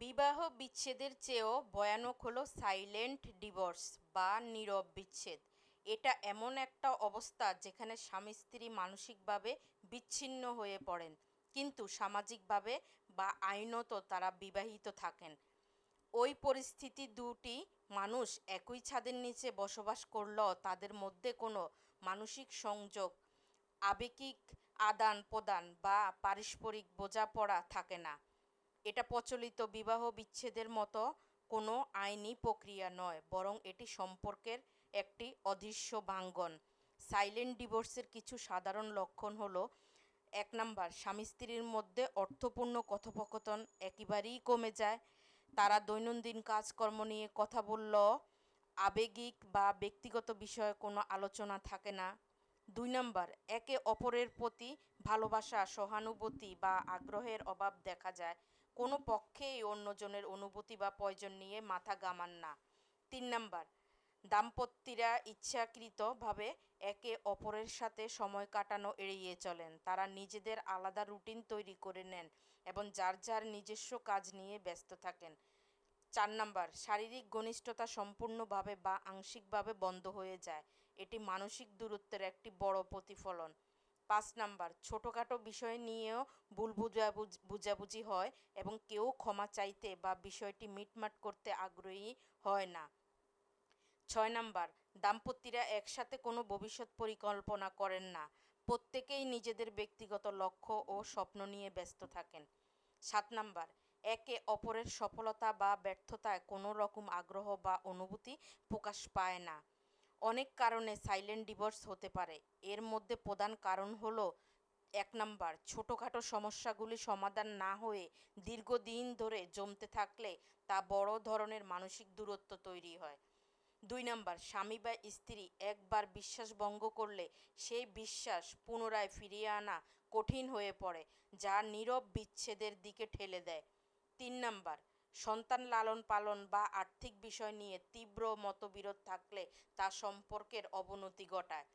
বিবাহ বিচ্ছেদের চেয়েও ভয়ানক হলো সাইলেন্ট ডিভোর্স বা নীরব বিচ্ছেদ। এটা এমন একটা অবস্থা যেখানে স্বামী স্ত্রী মানসিকভাবে বিচ্ছিন্ন হয়ে পড়েন, কিন্তু সামাজিকভাবে বা আইনত তারা বিবাহিত থাকেন। ওই পরিস্থিতি দুটি মানুষ একই ছাদের নিচে বসবাস করলেও তাদের মধ্যে কোনো মানসিক সংযোগ, আবেগিক আদান প্রদান বা পারস্পরিক বোঝাপড়া থাকে না। এটা প্রচলিত বিবাহ বিচ্ছেদের মতো কোনো আইনি প্রক্রিয়া নয়, বরং এটি সম্পর্কের একটি অদৃশ্য ভাঙ্গন। সাইলেন্ট ডিভোর্সের কিছু সাধারণ লক্ষণ হলো, এক নাম্বার, স্বামী স্ত্রীর মধ্যে অর্থপূর্ণ কথোপকথন একেবারেই কমে যায়। তারা দৈনন্দিন কাজকর্ম নিয়ে কথা বলল, আবেগিক বা ব্যক্তিগত বিষয়ে কোনো আলোচনা থাকে না। দুই নাম্বার, একে অপরের প্রতি ভালোবাসা, সহানুভূতি বা আগ্রহের অভাব দেখা যায়। কোনো পক্ষেই অন্যজনের অনুভূতি বা প্রয়োজন নিয়ে মাথা গামান না। তিন নাম্বার, দাম্পত্যরা ইচ্ছাকৃতভাবে একে অপরের সাথে সময় কাটানো এড়িয়ে চলেন। তারা নিজেদের আলাদা রুটিন তৈরি করে নেন এবং যার যার নিজস্ব কাজ নিয়ে ব্যস্ত থাকেন। চার নাম্বার, শারীরিক ঘনিষ্ঠতা সম্পূর্ণভাবে বা আংশিকভাবে বন্ধ হয়ে যায়। এটি মানসিক দূরত্বের একটি বড় প্রতিফলন। পাঁচ নাম্বার, ছোটোখাটো বিষয় নিয়েও ভুল বুঝাবুঝ হয় এবং কেউ ক্ষমা চাইতে বা বিষয়টি মিটমাট করতে আগ্রহী হয় না। ছয় নাম্বার, দাম্পত্যরা একসাথে কোনো ভবিষ্যৎ পরিকল্পনা করেন না। প্রত্যেকেই নিজেদের ব্যক্তিগত লক্ষ্য ও স্বপ্ন নিয়ে ব্যস্ত থাকেন। সাত নাম্বার, একে অপরের সফলতা বা ব্যর্থতায় কোনো রকম আগ্রহ বা অনুভূতি প্রকাশ পায় না। অনেক কারণে সাইলেন্ট ডিভোর্স হতে পারে। এর মধ্যে প্রধান কারণ হলো, এক নাম্বার, ছোটোখাটো সমস্যাগুলি সমাধান না হয়ে দীর্ঘদিন ধরে জমতে থাকলে তা বড় ধরনের মানসিক দূরত্ব তৈরি হয়। দুই নাম্বার, স্বামী বা স্ত্রী একবার বিশ্বাস ভঙ্গ করলে সেই বিশ্বাস পুনরায় ফিরিয়ে আনা কঠিন হয়ে পড়ে, যা নীরব বিচ্ছেদের দিকে ঠেলে দেয়। তিন নাম্বার সন্তান লালন পালন বা আর্থিক বিষয় নিয়ে তীব্র মতবিরোধ থাকলে তা সম্পর্কের অবনতি ঘটায়।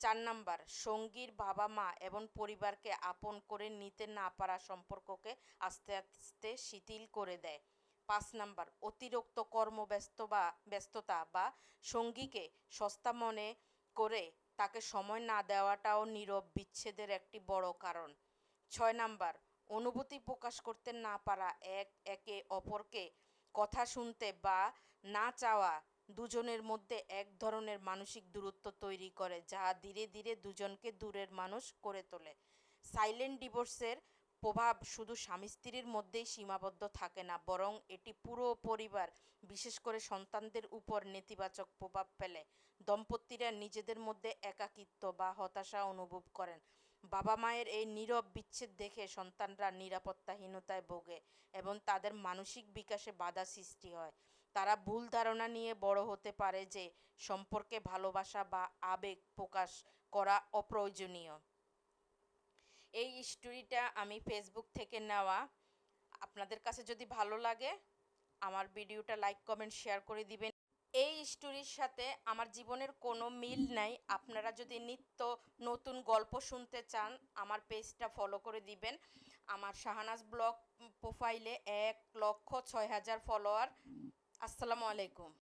চার নাম্বার, সঙ্গীর বাবা মা এবং পরিবারকে আপন করে নিতে না পারা সম্পর্ককে আস্তে আস্তে শিথিল করে দেয়। পাঁচ নাম্বার, অতিরিক্ত কর্মব্যস্ত বা ব্যস্ততা বা সঙ্গীকে সস্তা মনে করে তাকে সময় না দেওয়াটাও নীরব বিচ্ছেদের একটি বড় কারণ। ছয় নাম্বার অনুভূতি প্রকাশ করতে না পারা এক, একে অপরকে কথা শুনতে বা না চাওয়া দুজনের মধ্যে এক ধরনের মানসিক দূরত্ব তৈরি করে, যা ধীরে ধীরে দুজনকে দূরের মানুষ করে তোলে। সাইলেন্ট ডিভোর্সের প্রভাব শুধু স্বামী স্ত্রীর মধ্যেই সীমাবদ্ধ থাকে না, বরং এটি পুরো পরিবার, বিশেষ করে সন্তানদের উপর নেতিবাচক প্রভাব ফেলে। দম্পতিরা নিজেদের মধ্যে একাকিত্ব বা হতাশা অনুভব করেন। বাবা মায়ের এই নীরব বিচ্ছেদ দেখে সন্তানরা নিরাপত্তাহীনতায় ভোগে এবং তাদের মানসিক বিকাশে বাধা সৃষ্টি হয়। তারা ভুল ধারণা নিয়ে বড় হতে পারে যে সম্পর্কে ভালোবাসা বা আবেগ প্রকাশ করা অপ্রয়োজনীয়। এই স্টোরিটা আমি ফেসবুক থেকে নেওয়া। আপনাদের কাছে যদি ভালো লাগে, আমার ভিডিওটা লাইক, কমেন্ট, শেয়ার করে দিবেন। এই স্টোরির সাথে আমার জীবনের কোনো মিল নাই। আপনারা যদি নিত্য নতুন গল্প শুনতে চান, আমার পেজটা ফলো করে দিবেন। আমার শাহানাজ ব্লগ প্রোফাইলে এক লক্ষ ছয় হাজার ফলোয়ার আসসালামু আলাইকুম।